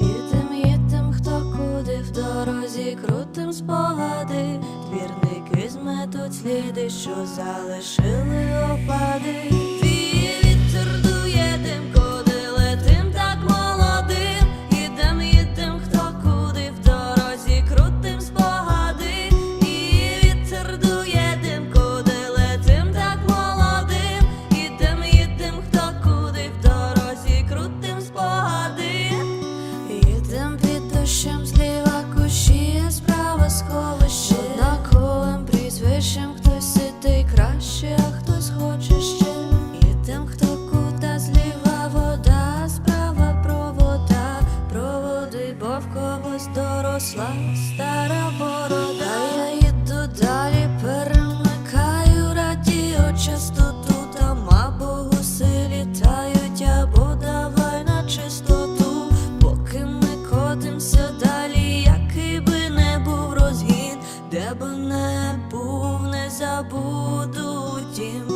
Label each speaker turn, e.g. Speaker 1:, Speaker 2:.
Speaker 1: Їдем, їдем, хто куди в дорозі, крутим спогади, твірники зметуть сліди, що залишили опади. Доросла стара борода. Я їду далі, перемикаю радіо. Частоту Там або гуси літають, або давай на чистоту. Поки ми котимся далі, який би не був розгін, де б не був, не забуду. Тім.